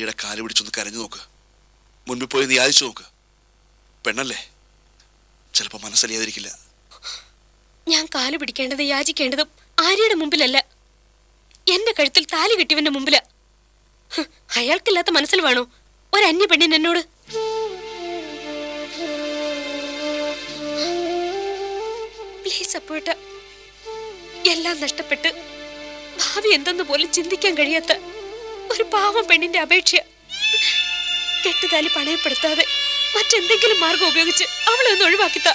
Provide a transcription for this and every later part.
ആര്യയുടെ കാൽ പിടിച്ചൊന്ന് കരഞ്ഞു നോക്ക്. മുൻപിൽ പോയി നീ യാചിച്ചു നോക്ക്. പെണ്ണല്ലേ? ചിലപ്പോ മനസ്സലിയാതിരിക്കില്ല. ഞാൻ കാൽ പിടിക്കേണ്ടത് യാചിക്കേണ്ടതും ആര്യയുടെ മുമ്പിലല്ല. എന്റെ കഴുത്തിൽ താലി കെട്ടിയവന്റെ മുമ്പിലാ. അയാൾക്കില്ലാത്ത മനസ്സിൽ വേണോ? ഒരു അന്യ പെണ്ണിന് എന്നോട്? പ്ലീസ് അപ്പോട്ട എല്ലാം നഷ്ടപ്പെട്ട് ഭാവി എന്തെന്ന് പോലും ചിന്തിക്കാൻ കഴിയാത്ത പാവം പെണ്ണിന്റെ അപേക്ഷ. കെട്ടുതാലി പണയപ്പെടുത്താതെ മറ്റെന്തെങ്കിലും മാർഗം ഉപയോഗിച്ച് അവളെ ഒന്ന് ഒഴിവാക്കിത്ത.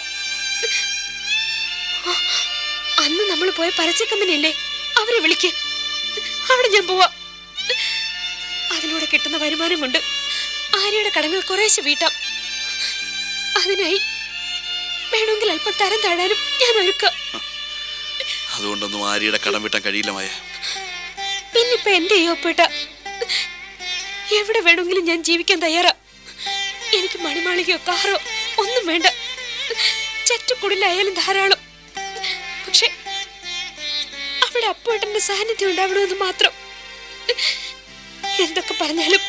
അന്ന് നമ്മൾ പോയ പരസ്യക്കമ്പനിയല്ലേ? അവരെ വിളിക്ക്. അവിടെ ഞാൻ പോവാ. അതിലൂടെ കിട്ടുന്ന വരുമാനം കൊണ്ട് ആര്യയുടെ കടങ്ങൾ കുറേശ്ശെ വീട്ടാം. അതിനായി വേണമെങ്കിൽ അല്പം തരം താഴാനും ഞാൻ ഒരുക്കാം. അതുകൊണ്ടൊന്നും ആര്യയുടെ കടം വീട്ടാൻ കഴിയില്ല മായ. പിന്നിപ്പോ എന്റെ ഈ ഒപ്പിട്ട എവിടെ വേണമെങ്കിലും ഞാൻ ജീവിക്കാൻ തയ്യാറാ? എനിക്ക് മണിമാളികയോ കാറോ ഒന്നും വേണ്ട. ചറ്റക്കുടിലായാലും ധാരാളം. പക്ഷെ അവിടെ അപ്പോട്ടന്റെ സാന്നിധ്യം ഉണ്ടാവണമെന്ന് മാത്രം. എന്തൊക്കെ പറഞ്ഞാലും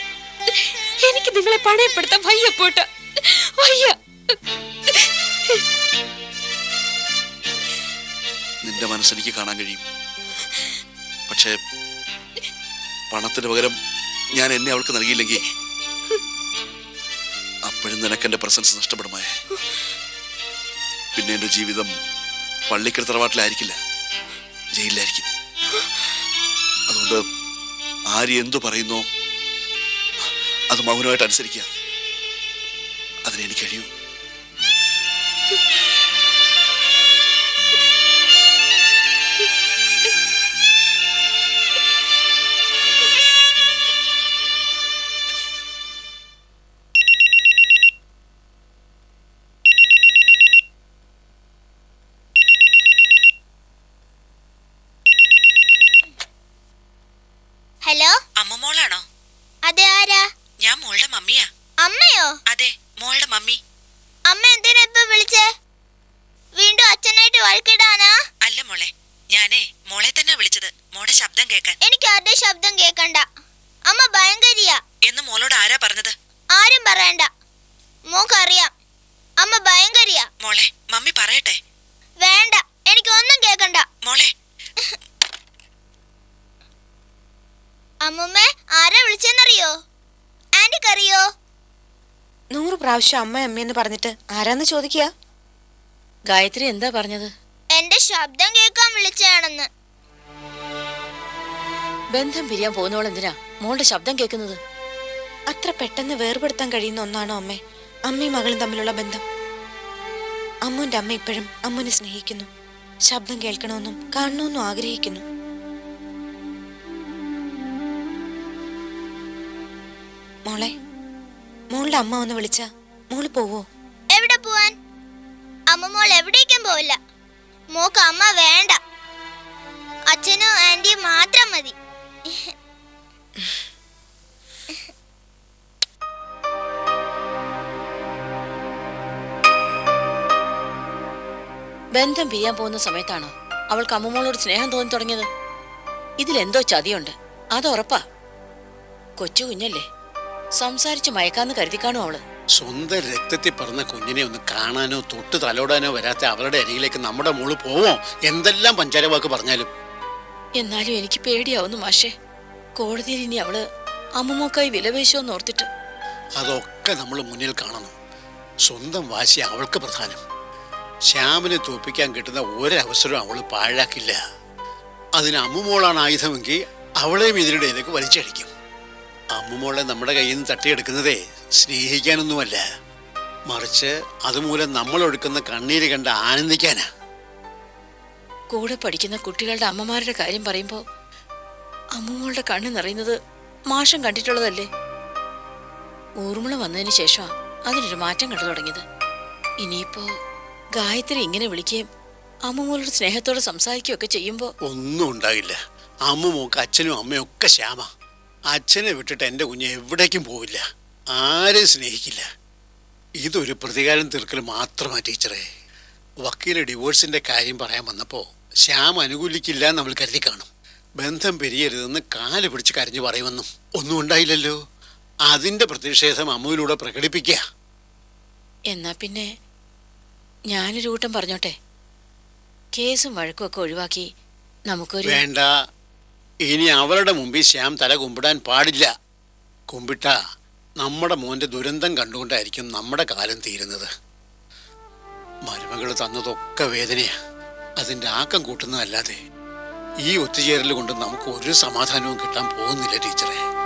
എനിക്ക് നിങ്ങളെ പണയപ്പെടുത്താൻ വയ്യ പോട്ട. വയ്യ. നിന്റെ മനസ്സെനിക്ക് കാണാൻ കഴിയും. പക്ഷേ പണത്തിന് പകരം ഞാൻ എന്നെ അവൾക്ക് നൽകിയില്ലെങ്കിൽ അപ്പോഴും നിനക്ക് എന്റെ പ്രസൻസ് നഷ്ടപ്പെടുമായ. പിന്നെ എന്റെ ജീവിതം പള്ളിക്കൽ തറവാട്ടിലായിരിക്കില്ല. ജയിലിലായിരിക്കും. അതുകൊണ്ട് ആര് എന്തു പറയുന്നോ അത് മൗനമായിട്ട് അനുസരിക്കുക. അതിനെനിക്ക് കഴിയൂ. മോളാണോ? അതെ ആരാ? ഞാൻ മോളുടെ മമ്മിയാ. അമ്മയോ? അതെ മോളുടെ മമ്മി. അമ്മ എന്തിനാ ഇപ്പൊ വിളിച്ചേ? വീണ്ടും അച്ഛനായിട്ട് വഴക്കിടാനാ അല്ല മോളെ ഞാനേ മോളെ തന്നെ വിളിച്ചത് മോളെ ശബ്ദം കേൾക്കാൻ. എനിക്ക് ആരുടെ ശബ്ദം കേക്കണ്ട അമ്മ ഭയങ്കരിയാ. എന്ന് മോളോട് ആരാ പറഞ്ഞത്? ആരും പറയണ്ട. മോക്കറിയാം. അമ്മ ഭയങ്കരിയാ. മോളെ മമ്മി പറയട്ടെ. വേണ്ട എനിക്ക് ഒന്നും കേക്കണ്ട മോളെ നൂറ് പ്രാവശ്യം അമ്മ അമ്മയെന്ന് പറഞ്ഞിട്ട് ആരാന്ന് ചോദിക്കുക? ഗായത്രി എന്താ പറഞ്ഞത്? എന്റെ ശബ്ദം കേൾക്കാൻ വിളിച്ചാണെന്ന് ബന്ധം പിരിയാൻ പോകുന്നവൾ എന്തിനാ? മോളുടെ ശബ്ദം കേൾക്കുന്നത്? അത്ര പെട്ടെന്ന് വേർപെടുത്താൻ കഴിയുന്ന ഒന്നാണോ അമ്മേ? അമ്മയും മകളും തമ്മിലുള്ള ബന്ധം. അമ്മുന്റെ അമ്മ ഇപ്പോഴും അമ്മുനെ സ്നേഹിക്കുന്നു. ശബ്ദം കേൾക്കണമെന്നും കാണണമെന്നും ആഗ്രഹിക്കുന്നു. മോളുടെ അമ്മ ഒന്ന് വിളിച്ച. മോൾ പോവോ? എവിടെ പോവാൻ? അമ്മ മോൾ എവിടേക്കും പോവില്ല. മോക്ക് അമ്മ വേണ്ട. അച്ഛനും ആന്റിയും മാത്രം മതി. ബന്ധം പിരിയാൻ പോകുന്ന സമയത്താണോ അവൾക്ക് അമ്മമ്മോളോട് സ്നേഹം തോന്നി തുടങ്ങിയത്? ഇതിലെന്തോ ചതിയുണ്ട്. അത് ഉറപ്പാ. കൊച്ചു കുഞ്ഞല്ലേ? സംസാരിച്ച് മയക്കാന്ന് കരുതി കാണും അവൾ. സ്വന്തം രക്തത്തിൽ പറഞ്ഞ കുഞ്ഞിനെ ഒന്ന് കാണാനോ തൊട്ട് തലോടാനോ വരാത്ത അവരുടെ അരികിലേക്ക് നമ്മുടെ മോൾ പോവോ? എന്തെല്ലാം പഞ്ചാരവാക്ക് പറഞ്ഞാലും? എന്നാലും എനിക്ക് പേടിയാവുന്നു മാഷേ. കോടതിയിൽ ഇനി അവൾ അമ്മമ്മക്കായി വിലപേശോന്ന് ഓർത്തിട്ട്. അതൊക്കെ നമ്മൾ മുന്നിൽ കാണണം. സ്വന്തം വാശി അവൾക്ക് പ്രധാനം. ശ്യാമിനെ തോപ്പിക്കാൻ കിട്ടുന്ന ഒരവസരവും അവൾ പാഴാക്കില്ല. അതിന് അമ്മുമോളാണ് ആയുധമെങ്കിൽ അവളെയും ഇതിനിടയിലേക്ക് വലിച്ചടിക്കും. അമ്മുമോളെ നമ്മുടെ കയ്യിൽ നിന്ന് തട്ടിയെടുക്കുന്നതേ സ്നേഹിക്കാനൊന്നുമല്ല. മറിച്ച് അതുമൂലം നമ്മൾ ഒഴുക്കുന്ന കണ്ണീര് കണ്ട് ആനന്ദിക്കാനാ. കൂടെ പഠിക്കുന്ന കുട്ടികളുടെ അമ്മമാരുടെ കാര്യം പറയുമ്പോ അമ്മമ്മളുടെ കണ്ണ് നിറയുന്നത് മാഷം കണ്ടിട്ടുള്ളതല്ലേ? ഊർമിള വന്നതിന് ശേഷം അതിനൊരു മാറ്റം കണ്ടു തുടങ്ങിയത്. ഇനിയിപ്പോ ഗായത്രി ഇങ്ങനെ വിളിക്കുകയും അമ്മമ്മോളോട് സ്നേഹത്തോടെ സംസാരിക്കുകയൊക്കെ ചെയ്യുമ്പോ ഒന്നും ഉണ്ടാകില്ല. അമ്മുമോക്ക് അച്ഛനും അമ്മയും ഒക്കെ ശ്യാമ. അച്ഛനെ വിട്ടിട്ട് എന്റെ കുഞ്ഞ് എവിടേക്കും പോവില്ല. ആരെയും സ്നേഹിക്കില്ല. ഇതൊരു പ്രതികാരം തീർക്കൽ മാത്രമാ ടീച്ചറെ. വക്കീൽ ഡിവോഴ്സിന്റെ കാര്യം പറയാൻ വന്നപ്പോൾ ശ്യാം അനുകൂലിക്കില്ല എന്ന് നമ്മൾ കരുതി കാണും. ബന്ധം പിരിയരുതെന്ന് കാൽ പിടിച്ച് കരഞ്ഞു പറയുമെന്നും ഒന്നും ഉണ്ടായില്ലല്ലോ. അതിന്റെ പ്രതിഷേധം അമ്മുവിലൂടെ പ്രകടിപ്പിക്കുക എന്നാ പിന്നെ ഞാനൊരു കൂട്ടം പറഞ്ഞോട്ടെ. കേസും വഴക്കും ഒക്കെ ഒഴിവാക്കി നമുക്കൊരു വേണ്ട. ഇനി അവരുടെ മുമ്പിൽ ശ്യാം തല കുമ്പിടാൻ പാടില്ല. കുമ്പിട്ട നമ്മുടെ മോന്റെ ദുരന്തം കണ്ടുകൊണ്ടായിരിക്കും നമ്മുടെ കാലം തീരുന്നത്. മരുമകൾ തന്നതൊക്കെ വേദനയാ. അതിന്റെ ആക്കം കൂട്ടുന്നതല്ലാതെ ഈ ഒത്തുചേരൽ കൊണ്ട് നമുക്ക് ഒരു സമാധാനവും കിട്ടാൻ പോകുന്നില്ല ടീച്ചറെ.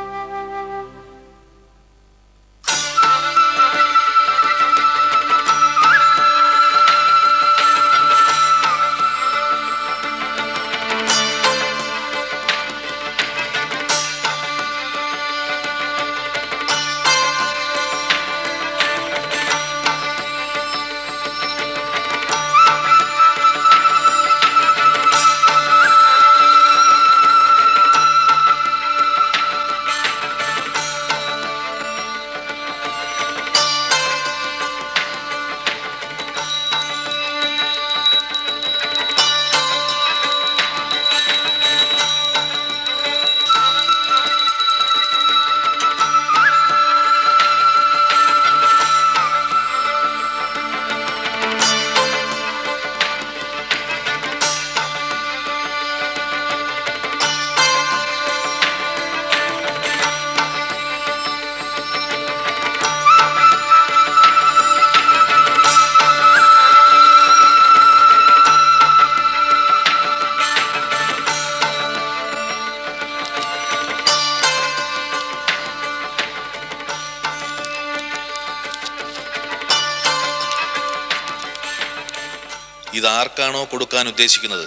ഇതാർക്കാണോ കൊടുക്കാൻ ഉദ്ദേശിക്കുന്നത്?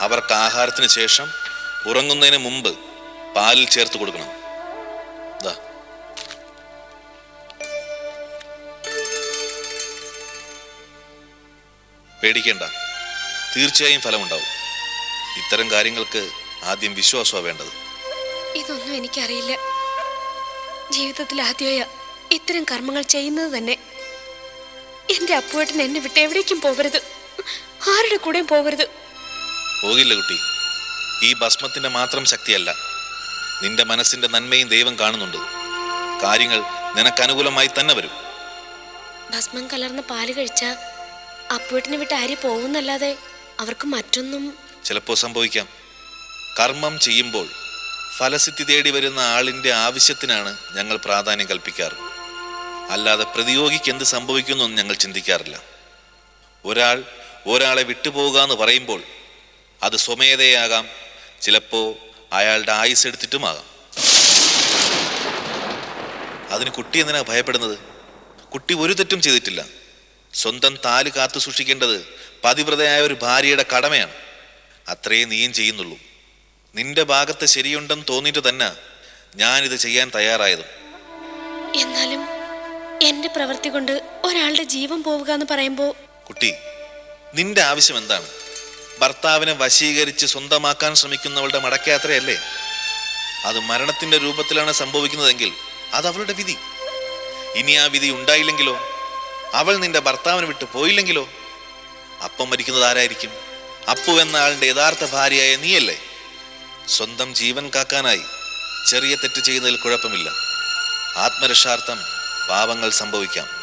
അവർക്ക് ആഹാരത്തിന് ശേഷം ഉറങ്ങുന്നതിന് മുമ്പ് പാലിൽ ചേർത്ത് കൊടുക്കണം. പേടിക്കേണ്ട. തീർച്ചയായും ഫലമുണ്ടാവും. ഇത്തരം കാര്യങ്ങൾക്ക് ആദ്യം വിശ്വാസമാണ് വേണ്ടത്. ഇതൊന്നും എനിക്കറിയില്ല. ജീവിതത്തിൽ ആദ്യമായ ഇത്തരം കർമ്മങ്ങൾ ചെയ്യുന്നത് തന്നെ. എന്റെ അപ്പുവേട്ടൻ എന്നെ വിട്ട് എവിടേക്കും പോകരുത്. ആരുടെ കൂടെയും പോകരുത്. പോകില്ല കുട്ടി. ഈ ഭസ്മത്തിന്റെ മാത്രം ശക്തിയല്ല. നിന്റെ മനസ്സിന്റെ നന്മയും ദൈവം കാണുന്നുണ്ട്. കാര്യങ്ങൾ നിനക്ക് അനുകൂലമായി തന്നെ വരും. ഭസ്മം കലർന്ന പാൽ കഴിച്ച അപ്പുവേട്ടിനെ വിട്ട് ആര് പോകുന്നല്ലാതെ അവർക്ക് മറ്റൊന്നും ചിലപ്പോൾ സംഭവിക്കാം. കർമ്മം ചെയ്യുമ്പോൾ ഫലസിദ്ധി തേടി വരുന്ന ആളിന്റെ ആവശ്യത്തിനാണ് ഞങ്ങൾ പ്രാധാന്യം കൽപ്പിക്കാറ്. അല്ലാതെ പ്രതിയോഗിക്ക് എന്ത് സംഭവിക്കുന്നു ഞങ്ങൾ ചിന്തിക്കാറില്ല. ഒരാൾ ഒരാളെ വിട്ടുപോകുക എന്ന് പറയുമ്പോൾ അത് സ്വമേധയാകാം. ചിലപ്പോൾ അയാളുടെ ആയുസ് എടുത്തിട്ടുമാകാം. അതിന് കുട്ടി എന്തിനാ ഭയപ്പെടുന്നത്? കുട്ടി ഒരു തെറ്റും ചെയ്തിട്ടില്ല. സ്വന്തം താൽ കാത്തു സൂക്ഷിക്കേണ്ടത് പതിവ്രതയായ ഒരു ഭാര്യയുടെ കടമയാണ്. അത്രയേ നീയും ചെയ്യുന്നുള്ളൂ. നിന്റെ ഭാഗത്ത് ശരിയുണ്ടെന്ന് തോന്നിയിട്ട് തന്നെ ഞാനിത് ചെയ്യാൻ തയ്യാറായതും. എന്നാലും എന്റെ പ്രവൃത്തി കൊണ്ട് ഒരാളുടെ ജീവൻ പോവുക എന്ന് പറയുമ്പോൾ കുട്ടി നിന്റെ ആവശ്യം എന്താണ്? ഭർത്താവിനെ വശീകരിച്ച് സ്വന്തമാക്കാൻ ശ്രമിക്കുന്നവളുടെ മടക്കയാത്രയല്ലേ? അത് മരണത്തിന്റെ രൂപത്തിലാണ് സംഭവിക്കുന്നതെങ്കിൽ അത് അവളുടെ വിധി. ഇനി ആ വിധി ഉണ്ടായില്ലെങ്കിലോ? അവൾ നിന്റെ ഭർത്താവിനെ വിട്ട് പോയില്ലെങ്കിലോ? അപ്പം മരിക്കുന്നത് ആരായിരിക്കും? അപ്പു എന്ന ആളിന്റെ യഥാർത്ഥ ഭാര്യയായ നീയല്ലേ? സ്വന്തം ജീവൻ കാക്കാനായി ചെറിയ തെറ്റ് ചെയ്യുന്നതിൽ കുഴപ്പമില്ല. ആത്മരക്ഷാർത്ഥം പാപങ്ങൾ സംഭവിക്കാം.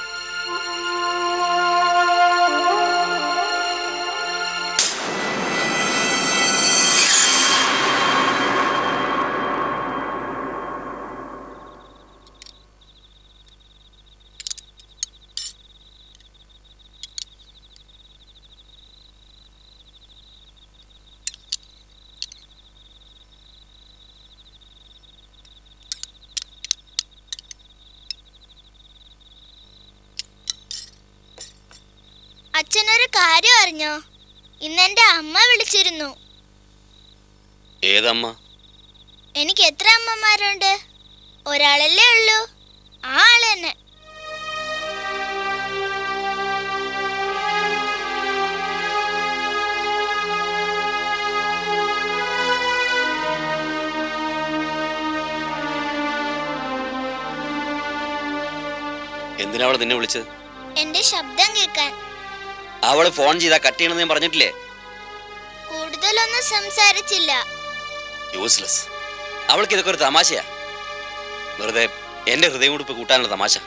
അച്ഛനൊരു കാര്യം അറിഞ്ഞോ? ഇന്നെന്റെ അമ്മ വിളിച്ചിരുന്നു. ഏതമ്മ? എനിക്ക് എത്ര അമ്മമാരുണ്ട്? ഒരാളല്ലേ ഉള്ളൂ. ആ ആൾ തന്നെ. എന്തിനാ അവളെ നിന്നെ വിളിച്ചത്? എന്റെ ശബ്ദം കേൾക്കാൻ. അവൾ ഫോൺ ചെയ്താ കട്ട് ചെയ്യണമെന്ന് ഞാൻ പറഞ്ഞിട്ടില്ലേ? കൂടുതലൊന്നും സംസാരിച്ചില്ല. യൂസ്ലെസ് അവൾക്ക് ഇതൊക്കെ ഒരു തമാശയാ. വെറുതെ എന്റെ ഹൃദയം ഉടുപ്പ് കൂട്ടാനുള്ള തമാശ.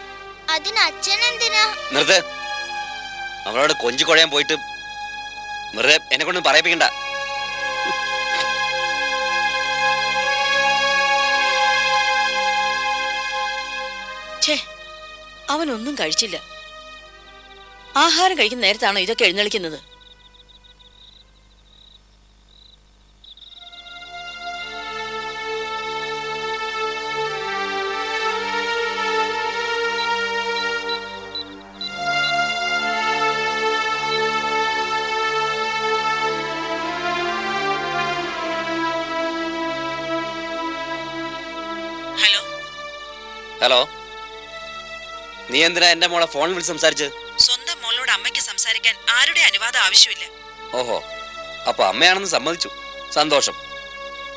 അതിന് അച്ഛൻ എന്തിനാ? നിർത്ത്. അവളോട് കൊഞ്ചു കുഴയാൻ പോയിട്ട് വെറുതെ എന്നെ കൊണ്ടൊന്നും പറയിപ്പിക്കണ്ട. അവനൊന്നും കഴിച്ചില്ല. ആഹാരം കഴിക്കുന്ന നേരത്താണോ ഇതൊക്കെ എഴുന്നള്ളിക്കുന്നത്? ഹലോ? ഹലോ? നീ എന്തിനാ എന്റെ മോളെ ഫോണിൽ വിളിച്ച് സംസാരിച്ച്? ആരുടെ അനുവാദം ആവശ്യമില്ല. ഓഹോ അപ്പൊ അമ്മയാണെന്ന് സമ്മതിച്ചു. സന്തോഷം.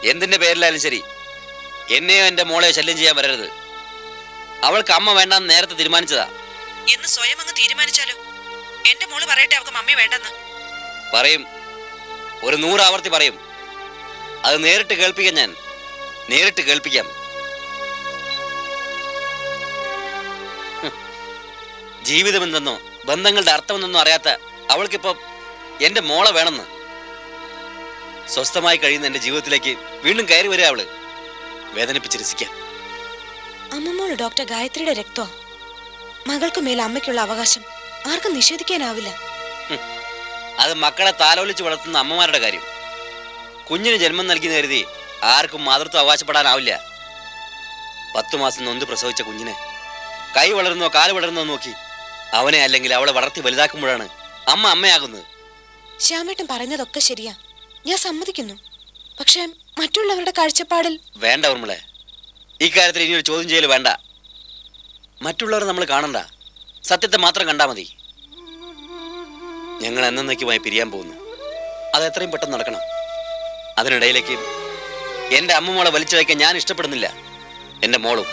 എന്തിന്റെ പേരിലായാലും ശരി. എന്നെയോ എന്റെ മോളെയോ ശല്യം ചെയ്യാൻ വരരുത്. അവൾക്ക് അമ്മ വേണ്ടാന്ന് നേരത്തെ തീരുമാനിച്ചതാ. എന്ന് സ്വയം അങ്ങ് തീരുമാനിച്ചാലോ? എന്റെ മോൾ പറയട്ടെ അവൾക്ക് മമ്മി വേണ്ടെന്ന്. പറയും. ഒരു നൂറാവർത്തി പറയും. അത് നേരിട്ട് കേൾപ്പിക്കാം ഞാൻ. നേരിട്ട് കേൾപ്പിക്കാം. ജീവിതമെന്തെന്നോ ബന്ധങ്ങളുടെ അർത്ഥമെന്നൊന്നും അറിയാത്ത അവൾക്കിപ്പോ എന്റെ മോളെ വേണമെന്ന്. സ്വസ്ഥമായി കഴിയുന്ന എന്റെ ജീവിതത്തിലേക്ക് വീണ്ടും കയറി വരിക അവൾ. വേദനിപ്പിച്ച് രസിക്കാൻ അമ്മമ്മോൾ ഡോക്ടർ ഗായത്രിയുടെ രക്തമാ. മകൾക്ക് മേൽ അമ്മയ്ക്കുള്ള അവകാശം ആർക്കും നിഷേധിക്കാനാവില്ല. അത് മക്കളെ താലോലിച്ച് വളർത്തുന്ന അമ്മമാരുടെ കാര്യം. കുഞ്ഞിന് ജന്മം നൽകി കരുതി ആർക്കും മാതൃത്വം അവകാശപ്പെടാനാവില്ല. പത്തു മാസം നൊന്ത് പ്രസവിച്ച കുഞ്ഞിനെ കൈ വളരുന്നോ കാൽ വളരുന്നോ നോക്കി അവനെ അല്ലെങ്കിൽ അവളെ വളർത്തി വലുതാക്കുമ്പോഴാണ് അമ്മ അമ്മയാകുന്നത്. ശ്യാമേട്ടൻ പറഞ്ഞതൊക്കെ ശരിയാ. ഞാൻ സമ്മതിക്കുന്നു. പക്ഷെ മറ്റുള്ളവരുടെ കാഴ്ചപ്പാടിൽ വേണ്ട ഉർമ്മളെ ഇക്കാര്യത്തിൽ ഇനി ഒരു ചോദ്യം ചെയ്യൽ വേണ്ട. മറ്റുള്ളവർ നമ്മൾ കാണണ്ട. സത്യത്തെ മാത്രം കണ്ടാൽ മതി. ഞങ്ങൾ എന്നേക്കുമായി പിരിയാൻ പോകുന്നു. അത് എത്രയും പെട്ടെന്ന് നടക്കണം. അതിനിടയിലേക്ക് എന്റെ അമ്മമോളെ വലിച്ചു വയ്ക്കാൻ ഞാൻ ഇഷ്ടപ്പെടുന്നില്ല. എന്റെ മോളും.